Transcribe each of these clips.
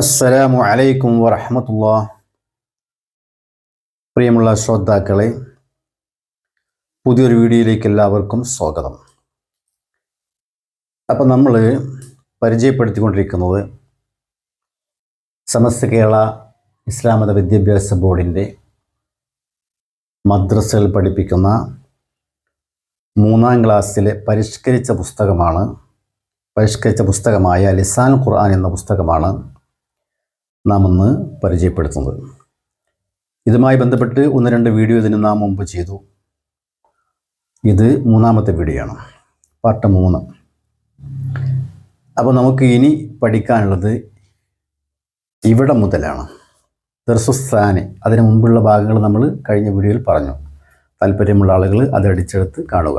അസ്സലാമു അലൈക്കും വറഹമത്തുള്ള പ്രിയമുള്ള ശ്രോതാക്കളെ പുതിയൊരു വീഡിയോയിലേക്ക് എല്ലാവർക്കും സ്വാഗതം. അപ്പം നമ്മൾ പരിചയപ്പെടുത്തിക്കൊണ്ടിരിക്കുന്നത് സമസ്ത കേരള ഇസ്ലാമത വിദ്യാഭ്യാസ ബോർഡിന്റെ മദ്രസകൾ പഠിപ്പിക്കുന്ന മൂന്നാം ക്ലാസ്സിലെ പരിഷ്കരിച്ച പുസ്തകമാണ് പരിഷ്കരിച്ച പുസ്തകമായ ലിസാൻ ഖുർആൻ എന്ന പുസ്തകമാണ് നാം ഇന്ന് പരിചയപ്പെടുത്തുന്നത്. ഇതുമായി ബന്ധപ്പെട്ട് ഒന്ന് രണ്ട് വീഡിയോ ഇതിന് നാം മുമ്പ് ചെയ്തു. ഇത് മൂന്നാമത്തെ വീഡിയോ ആണ് പാർട്ട് മൂന്ന്. അപ്പോൾ നമുക്ക് ഇനി പഠിക്കാനുള്ളത് ഇവിടെ മുതലാണ്. ദർസുസ്ഥാന് അതിന് മുമ്പുള്ള ഭാഗങ്ങൾ നമ്മൾ കഴിഞ്ഞ വീഡിയോയിൽ പറഞ്ഞു. താല്പര്യമുള്ള ആളുകൾ അത് അടിച്ചെടുത്ത് കാണുക.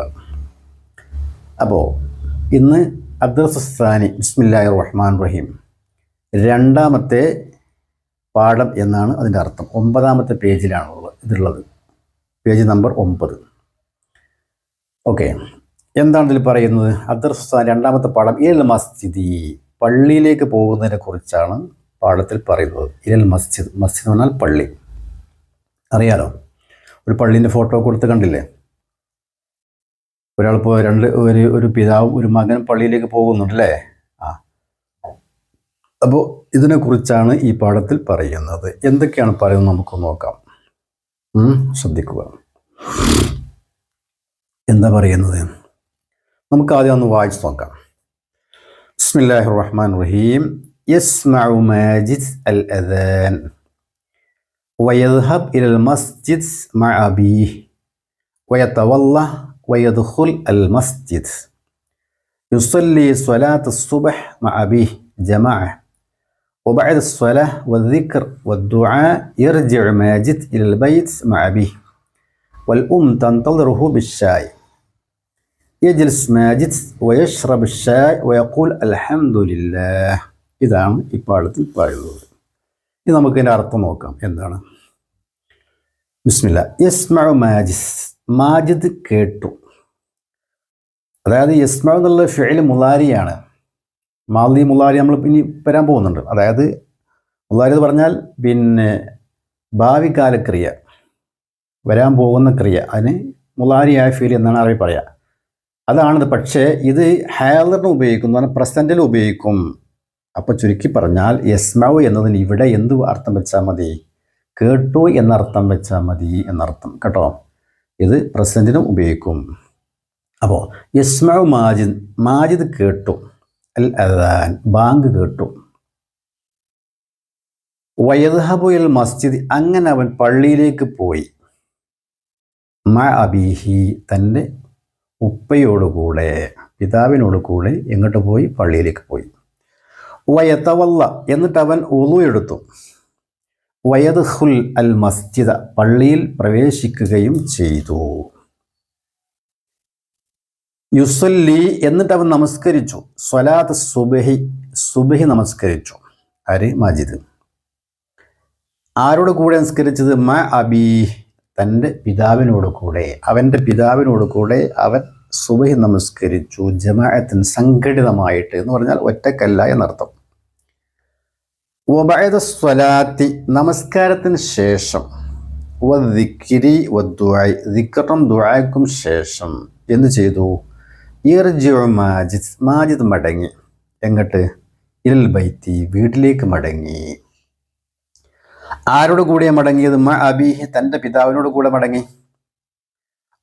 അപ്പോൾ ഇന്ന് അദ്ദർസുസ്ഥാനി ബിസ്മില്ലാഹി റഹ്മാൻ റഹീം. രണ്ടാമത്തെ പാഠം എന്നാണ് അതിന്റെ അർത്ഥം. ഒമ്പതാമത്തെ പേജിലാണുള്ളത് ഇതുള്ളത് പേജ് നമ്പർ ഒമ്പത്. ഓക്കെ. എന്താണ് ഇതിൽ പറയുന്നത്? അദ്ദർസുസ്ഥാൻ രണ്ടാമത്തെ പാഠം ഇരൽ മസ്ജിദി. പള്ളിയിലേക്ക് പോകുന്നതിനെ കുറിച്ചാണ് പാഠത്തിൽ പറയുന്നത്. ഇരൽ മസ്ജിദ്. മസ്ജിദ് എന്ന് പറഞ്ഞാൽ പള്ളി. അറിയാലോ? ഒരു പള്ളീന്റെ ഫോട്ടോ കൊടുത്ത് കണ്ടില്ലേ? ഒരാളിപ്പോൾ രണ്ട് ഒരു ഒരു പിതാവും ഒരു മകനും പള്ളിയിലേക്ക് പോകുന്നുണ്ടല്ലേ? അപ്പോൾ ഇതിനെക്കുറിച്ചാണ് ഈ പാഠത്തിൽ പറയുന്നത്. എന്തൊക്കെയാണ് പറയുന്നത് നമുക്ക് നോക്കാം. ശ്രദ്ധിക്കുക. എന്താ പറയുന്നത്? നമുക്ക് ആദ്യം ഒന്ന് വായിച്ചു നോക്കാം. ബിസ്മില്ലാഹി റഹ്മാൻ റഹീം യസ്മഉ മാജിദ് അൽ അദാൻ. വയദ്ഹബ് ഇലൽ മസ്ജിദ് മഅ അബീ വയതവല്ല വയദ്ഖുൽ അൽ മസ്ജിദ്. യുസല്ലി സ്വലാത്ത് സുബ്ഹ് മഅ അബീ ജമാഅ. وبعد الصلاة والذكر والدعاء يرجع ماجد إلى البيت مع أبيه والأم تنتظره بالشاي يجلس ماجد ويشرب الشاي ويقول الحمد لله ഇതാണ് ഈ പാഠത്തിൽ പറയുന്നത് ഇനി നമുക്ക് ഇതിൻ്റെ അർത്ഥം നോക്കാം എന്താണ് ബിസ്മില്ല യസ്മഉ മാജിസ് മാജിദ് കേട്ടു അതായത് യസ്മഉ എന്നുള്ള ഫിഅൽ മുലാരിയാണ് മാലി മുലാരി നമ്മൾ ഇനി വരാൻ പോകുന്നുണ്ട്. അതായത് മുല്ലാരി എന്ന് പറഞ്ഞാൽ പിന്നെ ഭാവി ക്രിയ വരാൻ പോകുന്ന ക്രിയ. അതിന് മുലാരിയായ ഫീൽ എന്നാണ് അറിയി പറയുക അതാണിത്. പക്ഷേ ഇത് ഹാലറിന് ഉപയോഗിക്കുന്നു പറഞ്ഞാൽ പ്രസന്റിൽ ഉപയോഗിക്കും. അപ്പോൾ ചുരുക്കി പറഞ്ഞാൽ യസ്മൗ എന്നതിന് ഇവിടെ എന്ത് അർത്ഥം വെച്ചാൽ മതി? കേട്ടു എന്നർത്ഥം വെച്ചാൽ മതി എന്നർത്ഥം. കേട്ടോ? ഇത് പ്രസന്റിനും ഉപയോഗിക്കും. അപ്പോൾ യസ്മൗ മാജിദ് മാജിദ് കേട്ടു. അൽ അദാൻ ബാങ്ക് കേട്ടു. വയദ്ഹബുൽ മസ്ജിദ് അങ്ങനെ അവൻ പള്ളിയിലേക്ക് പോയി. മ അബീഹി തന്റെ ഉപ്പയോടുകൂടെ പിതാവിനോട് കൂടെ എങ്ങോട്ട് പോയി? പള്ളിയിലേക്ക് പോയി. വയത്തവല്ല എന്നിട്ട് അവൻ ഉളു എടുത്തു. വയദ്ഹുൽ അൽ മസ്ജിദ പള്ളിയിൽ പ്രവേശിക്കുകയും ചെയ്തു. യുസല്ലി എന്നിട്ട് അവൻ നമസ്കരിച്ചു. സ്വലാത്ത് സുബഹി സുബഹി നമസ്കരിച്ചു. ആര്? മാജിദ്. ആരോട് കൂടെ നമസ്കരിച്ചത്? മ അബി. തന്റെ പിതാവിനോട് കൂടെ. അവന്റെ പിതാവിനോട് കൂടെ അവൻ സുബഹി നമസ്കരിച്ചു. ജമാഅത്തിൻ സംഘടിതമായിട്ട് എന്ന് പറഞ്ഞാൽ ഒറ്റക്കല്ല എന്നർത്ഥം. വബഅദ സ്വലാത്തി നമസ്കാരത്തിന് ശേഷം. വദിക്കിരി വദ്ദുആയി ദിക്കറും ദുആയ്ക്കും ശേഷം. എന്ത് ചെയ്തു? ഇർജിഉ മാജിദ് മാജിദ് മടങ്ങി. എങ്ങട്ട്? ഇൽ ബൈത്തി വീട്ടിലേക്ക് മടങ്ങി. ആരോട് കൂടിയാണ് മടങ്ങിയത്? മ അബീഹി തന്റെ പിതാവിനോട് കൂടെ മടങ്ങി.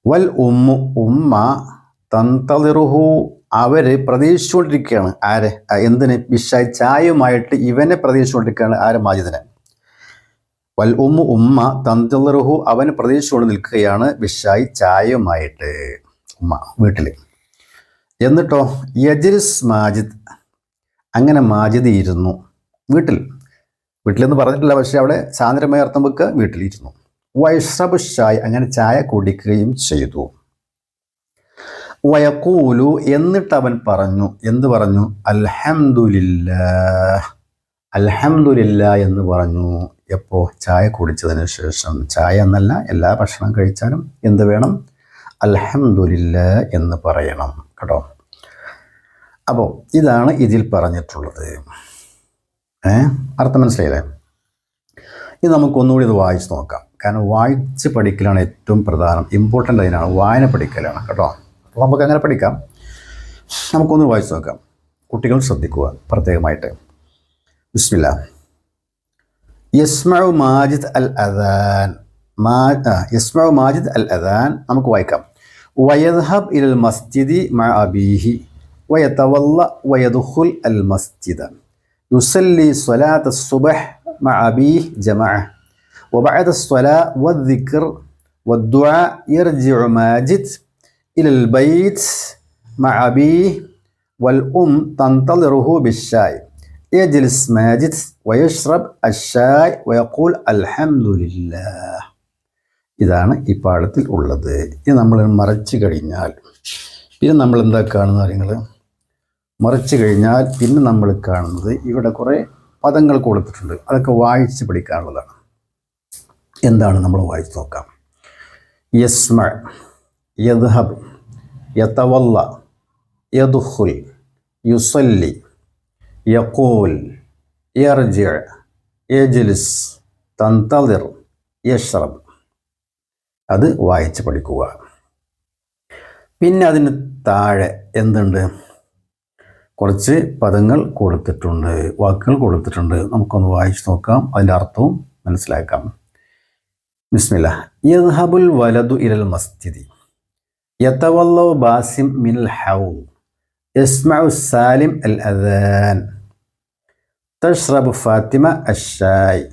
വൽ ഉമ്മ ഉമ്മ തന്തളിറുഹു അവർ പ്രതീക്ഷിച്ചുകൊണ്ടിരിക്കുകയാണ്. ആരെ? എന്തിനെ? ബിഷായ് ചായയുമായിട്ട് ഇവനെ പ്രതീക്ഷിച്ചുകൊണ്ടിരിക്കുകയാണ് ആര്? മാജിദിനെ. വൽ ഉമ്മ ഉമ്മ തന്തളിറുഹു അവന് പ്രതീക്ഷിച്ചുകൊണ്ട് നിൽക്കുകയാണ് വിഷായി ചായയുമായിട്ട്. ഉമ്മ വീട്ടിൽ എന്നിട്ടോ യജിസ് മാജിദ്. അങ്ങനെ മാജിദ് ഇരുന്നു. വീട്ടിൽ. വീട്ടിലെന്ന് പറഞ്ഞിട്ടില്ല പക്ഷേ അവിടെ സാന്ദ്രമായ അർത്ഥം വെക്കുക വീട്ടിലിരുന്നു. വൈഷ്രബ് ഷായ് അങ്ങനെ ചായ കുടിക്കുകയും ചെയ്തു. വയക്കൂലു എന്നിട്ട് അവൻ പറഞ്ഞു. എന്ത് പറഞ്ഞു? അൽഹംദുലില്ല അൽഹംദുലില്ല എന്ന് പറഞ്ഞു. എപ്പോ? ചായ കുടിച്ചതിന് ശേഷം. ചായ എന്നല്ല എല്ലാ ഭക്ഷണം കഴിച്ചാലും എന്ത് വേണം? അൽഹംദുലില്ല എന്ന് പറയണം. കേട്ടോ. അപ്പോൾ ഇതാണ് ഇതിൽ പറഞ്ഞിട്ടുള്ളത്. ഏ? അർത്ഥം മനസ്സിലായില്ലേ? ഇത് നമുക്ക് ഒന്നുകൂടി ഇത് വായിച്ച് നോക്കാം. കാരണം വായിച്ച് പഠിക്കലാണ് ഏറ്റവും പ്രധാനം. ഇമ്പോർട്ടന്റ് അതിനാണ് വായന പഠിക്കലാണ് കേട്ടോ. അപ്പോൾ നമുക്ക് അങ്ങനെ പഠിക്കാം. നമുക്കൊന്ന് വായിച്ച് നോക്കാം. കുട്ടികൾ ശ്രദ്ധിക്കുക പ്രത്യേകമായിട്ട്. ബിസ്മില്ല. യസ്മഉ മാജിദ് അൽ അദാൻ. മാ യസ്മാവ് മാജിദ് അൽ അദാൻ. നമുക്ക് വായിക്കാം. ويذهب إلى المسجد مع أبيه ويتولى ويدخل المسجد. يصلي صلاة الصبح مع أبيه جماعة. وبعد الصلاة والذكر والدعاء يرجع ماجد إلى البيت مع أبيه والأم تنتظره بالشاي. يجلس ماجد ويشرب الشاي ويقول الحمد لله. ഇതാണ് ഈ പാഠത്തിൽ ഉള്ളത്. ഇത് നമ്മൾ മറച്ചു കഴിഞ്ഞാൽ പിന്നെ നമ്മൾ എന്താ കാണുന്ന കാര്യങ്ങൾ മറച്ചു കഴിഞ്ഞാൽ പിന്നെ നമ്മൾ കാണുന്നത് ഇവിടെ കുറേ പദങ്ങൾ കൊടുത്തിട്ടുണ്ട്. അതൊക്കെ വായിച്ച് പഠിക്കാനുള്ളതാണ്. എന്താണ് നമ്മൾ വായിച്ച് നോക്കാം. യസ്മ യദ്ഹബ് യതവല്ല യദുഹുൽ യുസല്ലി യഖൂൽ യർജി യജ്ലിസ് തന്തളിർ യഷ്റബ്. അത് വായിച്ച് പഠിക്കുക. പിന്നെ അതിന് താഴെ എന്തുണ്ട്? കുറച്ച് പദങ്ങൾ കൊടുത്തിട്ടുണ്ട് വാക്കുകൾ കൊടുത്തിട്ടുണ്ട്. നമുക്കൊന്ന് വായിച്ച് നോക്കാം. അതിന്റെ അർത്ഥവും മനസ്സിലാക്കാം. ബിസ്മില്ല. യദ്ഹബുൽ വലതു ഇലൽ മസ്തിദി യത്തവല്ലോ ബാസിം മിനൽ ഹൗ. യസ്മഉ സാലിം അൽ അദാൻ. തഷ്റബ് ഫാത്തിമ അഷായ്.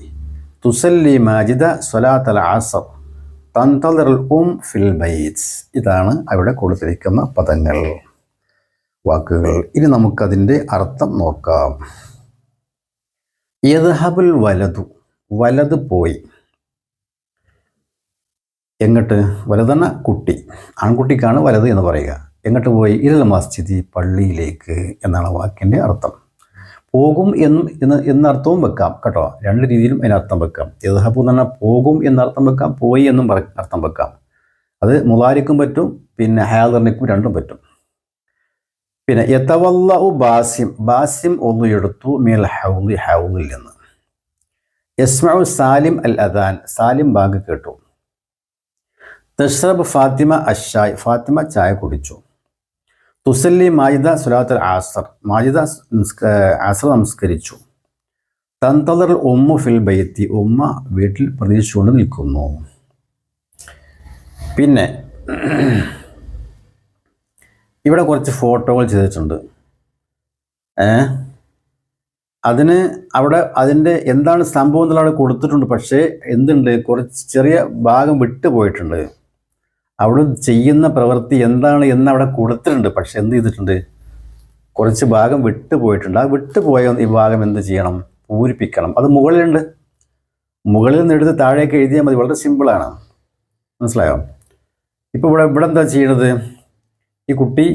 തുസല്ലി മാജിദ സ്വലാത്തൽ അൽ ഫിൽ ഇതാണ് അവിടെ കൊടുത്തിരിക്കുന്ന പദങ്ങൾ. വാക്കുകൾ. ഇനി നമുക്കതിന്റെ അർത്ഥം നോക്കാം. യദ്ഹബുൽ വലതു വലത് പോയി. എങ്ങോട്ട്? വലതെന്ന കുട്ടി. ആൺകുട്ടിക്കാണ് വലത് എന്ന് പറയുക. എങ്ങോട്ട് പോയി? ഇരൽ മസ്ജിദി പള്ളിയിലേക്ക് എന്നാണ് വാക്കിന്റെ അർത്ഥം. പോകും എന്ന് എന്ന് എന്നർത്ഥവും വെക്കാം കേട്ടോ. രണ്ട് രീതിയിലും അതിനർത്ഥം വെക്കാം. യദ്ഹബു എന്ന് പറഞ്ഞാൽ പോകും എന്നർത്ഥം വെക്കാം പോയി എന്നും അർത്ഥം വെക്കാം. അത് മുലാരിക്കും പറ്റും പിന്നെ ഹാദറിനിക്കും രണ്ടും പറ്റും. പിന്നെ യതവല്ലഉ ബാസിം ബാസിം ഒന്നുയെടുത്തു മിൽ ഹൗലി ഹൗലിൽ നിന്ന്. യസ്മഉ സാലിം അൽ അദാൻ സാലിം ബാഗ് കേട്ടു. തഷ്റബ് ഫാത്തിമ അഷായ് ഫാത്തിമ ചായ കുടിച്ചു. തുസല്ലി മാജിദ സുലാത്തുൽ ആസർ. മാജിദ ആസർ നമസ്കരിച്ചു. തന്തലർ ഉമ്മ ഫിൽ ബൈത്തി ഉമ്മ വീട്ടിൽ പ്രതീക്ഷിച്ചുകൊണ്ട് നിൽക്കുന്നു. പിന്നെ ഇവിടെ കുറച്ച് ഫോട്ടോകൾ ചെയ്തിട്ടുണ്ട്. അതിന് അവിടെ അതിന്റെ എന്താണ് സംഭവം എന്നുള്ള അവിടെ കൊടുത്തിട്ടുണ്ട്. പക്ഷേ എന്തുണ്ട്? കുറച്ച് ചെറിയ ഭാഗം വിട്ടു അവിടെ ചെയ്യുന്ന പ്രവൃത്തി എന്താണ് എന്ന് അവിടെ കൊടുത്തിട്ടുണ്ട്. പക്ഷെ എന്ത് ചെയ്തിട്ടുണ്ട്? കുറച്ച് ഭാഗം വിട്ടുപോയിട്ടുണ്ട് ആ വിട്ടുപോയ ഈ ഭാഗം എന്ത് ചെയ്യണം? പൂരിപ്പിക്കണം. അത് മുകളിലുണ്ട്. മുകളിൽ നിന്ന് എടുത്ത് താഴേക്ക് എഴുതിയാൽ മതി. വളരെ സിമ്പിളാണ് മനസ്സിലായോ? ഇപ്പോൾ ഇവിടെ ഇവിടെ എന്താ ചെയ്യണത്? ഈ കുട്ടി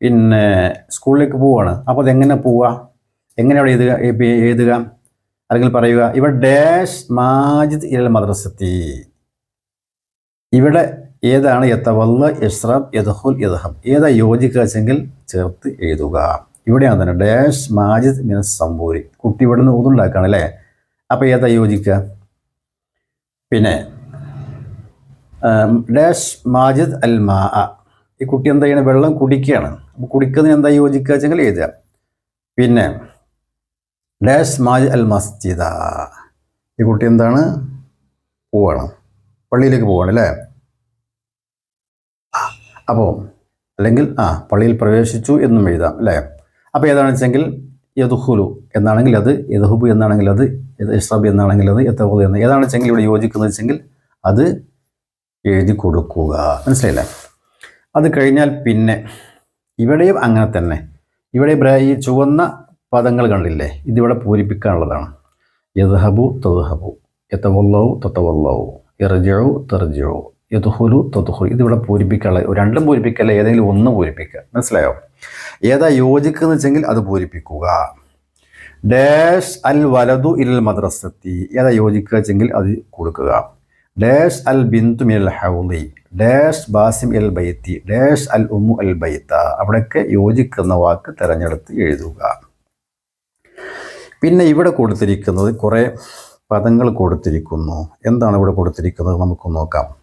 പിന്നെ സ്കൂളിലേക്ക് പോവുകയാണ് അപ്പോൾ അതെങ്ങനെ പോവുക എങ്ങനെ അവിടെ എഴുതുക എഴുതുക? അല്ലെങ്കിൽ പറയുക ഇവിടെ ഡാഷ് മാജിദ് ഇരൽ മദ്രസത്തി. ഇവിടെ ഏതാണ് യത്തവല്ല യഷ്റബ് യദഹുൽ യദഹം ഏതാ യോജിക്കാച്ചെങ്കിൽ ചേർത്ത് എഴുതുക. ഇവിടെയാണ് തന്നെ ഡാഷ് മാജിദ് മിന സംഭൂരി കുട്ടി ഇവിടെ നിന്ന് ഊതുണ്ടാക്കുകയാണ് അല്ലേ? അപ്പോൾ ഏതാ യോജിക്കുക? പിന്നെ ഡാഷ് മാജിദ് അൽ മാ. ഈ കുട്ടി എന്താ ചെയ്യണം? വെള്ളം കുടിക്കുകയാണ്. അപ്പോൾ കുടിക്കുന്നതിന് എന്താ യോജിക്കുക വെച്ചെങ്കിൽ എഴുതുക. പിന്നെ ഡാഷ് മാജ് അൽ മസ്ജിദ. ഈ കുട്ടി എന്താണ്? പോവാണ്. പള്ളിയിലേക്ക് പോവാണ് അല്ലേ? അപ്പോൾ അല്ലെങ്കിൽ ആ പള്ളിയിൽ പ്രവേശിച്ചു എന്നും എഴുതാം അല്ലേ? അപ്പോൾ ഏതാണെന്ന് വെച്ചെങ്കിൽ യദുഹുലു എന്നാണെങ്കിൽ അത് യദുഹുബു എന്നാണെങ്കിൽ അത് ഇഷ്റബ് എന്നാണെങ്കിൽ അത് യത്തഹുദ് എന്ന് ഏതാണെന്ന് വെച്ചെങ്കിൽ ഇവിടെ യോജിക്കുന്നത് വെച്ചെങ്കിൽ അത് എഴുതി കൊടുക്കുക. മനസ്സിലായില്ലേ? അത് കഴിഞ്ഞാൽ പിന്നെ ഇവിടെയും അങ്ങനെ തന്നെ. ഇവിടെ ഈ ചുവന്ന പദങ്ങൾ കണ്ടില്ലേ? ഇതിവിടെ പൂരിപ്പിക്കാനുള്ളതാണ്. യദ്ഹബു തദ്ഹബു. യത്തവല്ലവു തത്തവല്ലവു ഇറജു തെർജു യതുഹുലു തൊതുഹുലു ഇതിവിടെ പൂരിപ്പിക്കാനുള്ള രണ്ടും പൂരിപ്പിക്കല്ല? ഏതെങ്കിലും ഒന്ന് പൂരിപ്പിക്കുക. മനസ്സിലായോ? ഏതാ യോജിക്കുന്ന വെച്ചെങ്കിൽ അത് പൂരിപ്പിക്കുക. ഡാഷ് അൽ വലതു ഇൽ മദ്രസത്തി. ഏതാ യോജിക്കുക വെച്ചെങ്കിൽ അത് കൊടുക്കുക. ഡാഷ് അൽ ബിന്ദു മിൽ ഹൗലി ഡാഷ് ബാസിം എൽ ബൈത്തി. ഡാഷ് അൽ ഉമ്മു അൽ ബൈത്ത. അവിടെയൊക്കെ യോജിക്കുന്ന വാക്ക് തിരഞ്ഞെടുത്ത് എഴുതുക. പിന്നെ ഇവിടെ കൊടുത്തിരിക്കുന്നത് കുറേ പദങ്ങൾ കൊടുത്തിരിക്കുന്നു. എന്താണ് ഇവിടെ കൊടുത്തിരിക്കുന്നത്? നമുക്ക് നോക്കാം.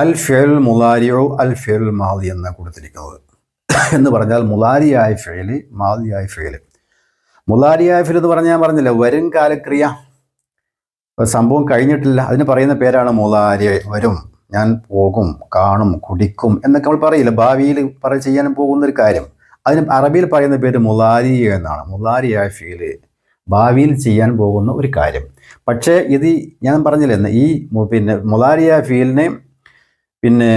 അൽ ഫെൽ മുലാരിയോ അൽ ഫെൽ മാതി എന്നാണ് കൊടുത്തിരിക്കുന്നത്. എന്ന് പറഞ്ഞാൽ മുലാരിയായ ഫെയിൽ മാതിയായ ഫെയിൽ മുലാരിയായ ഫെയിൽ എന്ന് പറഞ്ഞാൽ ഞാൻ പറഞ്ഞില്ല വരും കാലക്രിയ. സംഭവം കഴിഞ്ഞിട്ടില്ല. അതിന് പറയുന്ന പേരാണ് മുലാരി വരും ഞാൻ പോകും കാണും കുടിക്കും എന്നൊക്കെ നമ്മൾ പറയില്ല. ഭാവിയിൽ പറ ചെയ്യാൻ പോകുന്ന ഒരു കാര്യം. അതിന് അറബിയിൽ പറയുന്ന പേര് മുലാരി എന്നാണ്. മുലാരിയായ ഫീൽ ഭാവിയിൽ ചെയ്യാൻ പോകുന്ന ഒരു കാര്യം. പക്ഷേ ഇത് ഞാൻ പറഞ്ഞില്ലെന്ന് ഈ പിന്നെ മുലാരിയ ഫീലിനെ പിന്നെ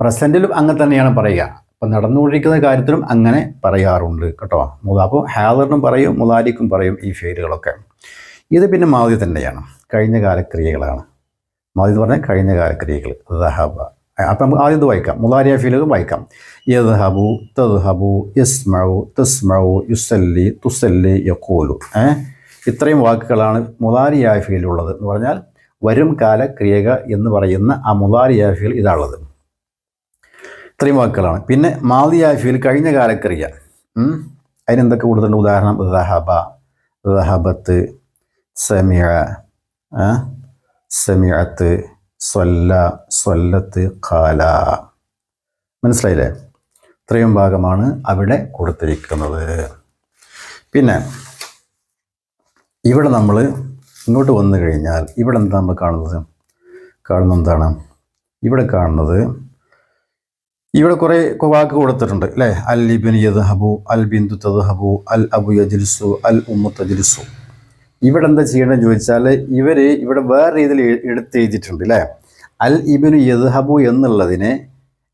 പ്രസന്റിലും അങ്ങനെ തന്നെയാണ് പറയുക. അപ്പം നടന്നുകൊണ്ടിരിക്കുന്ന കാര്യത്തിലും അങ്ങനെ പറയാറുണ്ട് കേട്ടോ. അപ്പോൾ ഹാദറിനും പറയും മുലാരിക്കും പറയും ഈ ഫീലുകളൊക്കെ ഇത് പിന്നെ മാതി തന്നെയാണ്. കഴിഞ്ഞ കാലക്രിയകളാണ് മാതി എന്ന് പറഞ്ഞാൽ കഴിഞ്ഞ കാലക്രിയകൾ ദഹബ. അപ്പം നമുക്ക് ആദ്യം ഇത് വായിക്കാം. മുലാരിയ ഫീലുകൾ വായിക്കാം. യദ്ഹബു തദ്ഹബു യസ്മു തസ്മു യുസല്ലി തുസല്ലി യക്കോലു ഏ? ഇത്രയും വാക്കുകളാണ് മുലാരിയായ ഫീലുള്ളത് എന്ന് പറഞ്ഞാൽ വരും കാല ക്രിയക എന്ന് പറയുന്ന ആ മുലാരിയായ ഫീൽ ഇതാണുള്ളത്. ഇത്രയും വാക്കുകളാണ്. പിന്നെ മാതിയായ ഫീൽ കഴിഞ്ഞ കാല ക്രിയ. ഉം. അതിനെന്തൊക്കെ കൊടുത്തിട്ടുണ്ട് ഉദാഹരണം? ദഹബ റഹബത്ത് സമിയ സമിയത്ത് ഖാല. മനസ്സിലായില്ലേ? ഇത്രയും ഭാഗമാണ് അവിടെ കൊടുത്തിരിക്കുന്നത്. പിന്നെ ഇവിടെ നമ്മൾ ഇങ്ങോട്ട് വന്നു കഴിഞ്ഞാൽ ഇവിടെ എന്താ നമ്മൾ കാണുന്നത്? കാണുന്നത് എന്താണ്? ഇവിടെ കാണുന്നത് ഇവിടെ കുറേ വാക്ക് കൊടുത്തിട്ടുണ്ട് അല്ലേ? അൽ ഇബിൻ യദ്ഹബു അൽ ബിന്ദു തദ്ഹബു അൽ അബു യജിൽസു അൽ ഉമ്മു തജ്ലിസു. ഇവിടെ എന്താ ചെയ്യണമെന്ന് ചോദിച്ചാൽ ഇവർ ഇവിടെ വേറെ രീതിയിൽ എടുത്ത് എഴുതിയിട്ടുണ്ട് അല്ലേ അൽ ഇബിനു യദ്ഹബു എന്നുള്ളതിനെ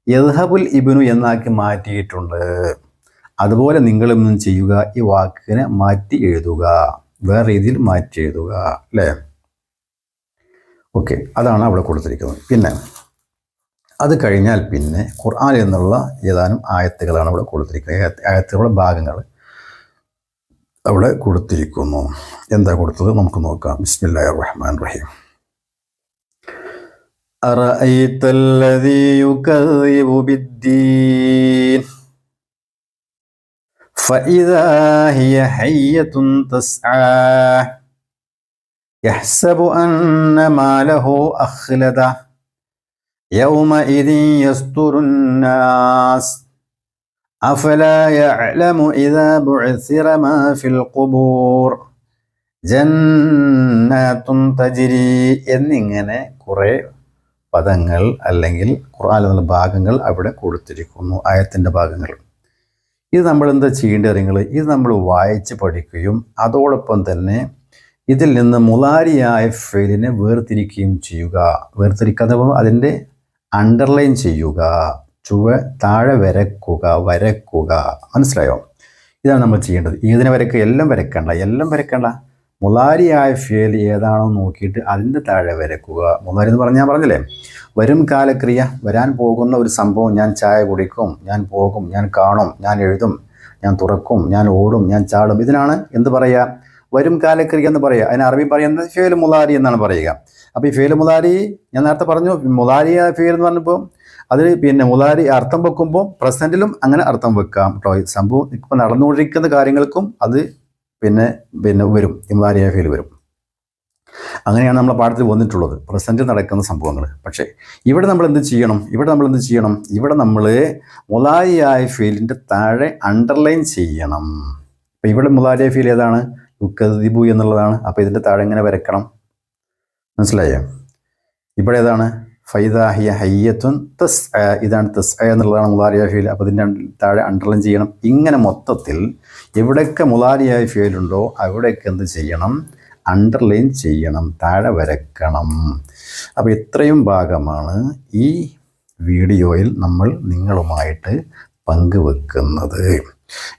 യദ്ഹബുൽ ഇബിനു എന്നാക്കി മാറ്റിയിട്ടുണ്ട്. അതുപോലെ നിങ്ങളൊന്നും ചെയ്യുക ഈ വാക്കിനെ മാറ്റി എഴുതുക. വേറെ രീതിയിൽ മാറ്റി എഴുതുക അല്ലേ ഓക്കെ അതാണ് അവിടെ കൊടുത്തിരിക്കുന്നത്. പിന്നെ അത് കഴിഞ്ഞാൽ പിന്നെ ഖുർആൻ എന്നുള്ള ഏതാനും ആയത്തുകളാണ് ഇവിടെ കൊടുത്തിരിക്കുന്നത്. ആയത്ത് ആയത്തുകളുടെ ഭാഗങ്ങൾ. അവിടെ കൊടുത്തിരിക്കുന്നു എന്താ കൊടുത്തത് നമുക്ക് നോക്കാം ബിസ്മില്ലാഹിർ റഹ്മാൻ റഹീം أرأيت الذي يكذب بالدين فإذا هي حية تسعى يحسب أن ماله أخلده يومئذ يستر الناس أفلا يعلم إذا بعثر ما في القبور جنات تجري എന്നിങ്ങനെ കുറേ പദങ്ങൾ അല്ലെങ്കിൽ ഖുർആൻ എന്നുള്ള ഭാഗങ്ങൾ അവിടെ കൊടുത്തിരിക്കുന്നു ആയത്തിൻ്റെ ഭാഗങ്ങൾ ഇത് നമ്മൾ എന്താ ചെയ്യേണ്ടത് നിങ്ങൾ ഇത് നമ്മൾ വായിച്ച് പഠിക്കുകയും അതോടൊപ്പം തന്നെ ഇതിൽ നിന്ന് മുലാരിയായ ഫെയിലിനെ വേർതിരിക്കുകയും ചെയ്യുക വേർതിരിക്കാതെ അതിൻ്റെ അണ്ടർലൈൻ ചെയ്യുക ചുവ താഴെ വരക്കുക വരക്കുക. മനസ്സിലായോ? ഇതാണ് നമ്മൾ ചെയ്യേണ്ടത്. ഏതിനെ വരക്കുക? എല്ലാം വരക്കണ്ട. എല്ലാം വരക്കണ്ട. മുലാരിയായ ഫേൽ ഏതാണോ നോക്കിയിട്ട് അതിന്റെ താഴെ വരക്കുക. മുലാരി എന്ന് പറഞ്ഞാൽ പറഞ്ഞില്ലേ? വരും കാലക്രിയ. വരാൻ പോകുന്ന ഒരു സംഭവം ഞാൻ ചായ കുടിക്കും ഞാൻ പോകും ഞാൻ കാണും ഞാൻ എഴുതും ഞാൻ തുറക്കും ഞാൻ ഓടും ഞാൻ ചാടും. ഇതിനാണ് എന്ത് പറയുക? വരും കാലക്രിയ എന്ന് പറയുക. അതിന് അറബി പറയുന്നത് ഫേൽ മുലാരി എന്നാണ് പറയുക. അപ്പോൾ ഈ ഫേൽ മുലാരി ഞാൻ നേരത്തെ പറഞ്ഞു മുലാരി ഫേൽ എന്ന് പറഞ്ഞപ്പോൾ അതിൽ പിന്നെ മുലാരി അർത്ഥം വെക്കുമ്പോൾ പ്രസന്റിലും അങ്ങനെ അർത്ഥം വെക്കാം കേട്ടോ സംഭവം ഇപ്പോൾ നടന്നുകൊണ്ടിരിക്കുന്ന കാര്യങ്ങൾക്കും അത് പിന്നെ പിന്നെ വരും. ഈ മുലാരിയ ഫേൽ വരും. അങ്ങനെയാണ് നമ്മളെ പാഠത്തിൽ വന്നിട്ടുള്ളത്. പ്രസന്റിൽ നടക്കുന്ന സംഭവങ്ങൾ പക്ഷേ ഇവിടെ നമ്മൾ എന്ത് ചെയ്യണം? ഇവിടെ നമ്മൾ എന്ത് ചെയ്യണം? ഇവിടെ നമ്മൾ മുലാരിയായ ഫീലിന്റെ താഴെ അണ്ടർലൈൻ ചെയ്യണം. അപ്പോൾ ഇവിടെ മുലാരിയ ഫീൽ ഏതാണ്? യുക്കദിബു എന്നുള്ളതാണ്. അപ്പോൾ ഇതിന്റെ താഴെ എങ്ങനെ വരക്കണം? മനസ്സിലായോ? ഇവിടെ ഏതാണ്? ഫൈദാഹിയ ഹയ്യത്തുൻ തസ് ഇതാണ് തസ് എന്നുള്ളതാണ് മുലാരിയ ഫിയൽ അപ്പോൾ ഇതിന്റെ താഴെ അണ്ടർലൈൻ ചെയ്യണം. ഇങ്ങനെ മൊത്തത്തിൽ എവിടെയൊക്കെ മുലാരിയ ഫിയലുണ്ടോ അവിടെയൊക്കെ എന്ത് ചെയ്യണം? അണ്ടർലൈൻ ചെയ്യണം. താഴെ വരക്കണം. അപ്പോൾ ഇത്രയും ഭാഗമാണ് ഈ വീഡിയോയിൽ നമ്മൾ നിങ്ങളുമായിട്ട് പങ്കുവെക്കുന്നത്.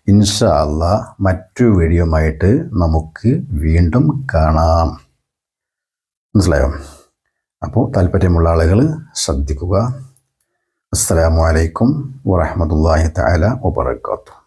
ഇൻഷാ അല്ലാ മറ്റു വീഡിയോയുമായിട്ട് നമുക്ക് വീണ്ടും കാണാം. മനസ്സിലായോ? അപ്പോൾ താല്പര്യമുള്ള ആളുകൾ ശ്രദ്ധിക്കുക. അലൈക്കും വറഹമത്തല്ലാഹി തആല വബറകാതുഹു.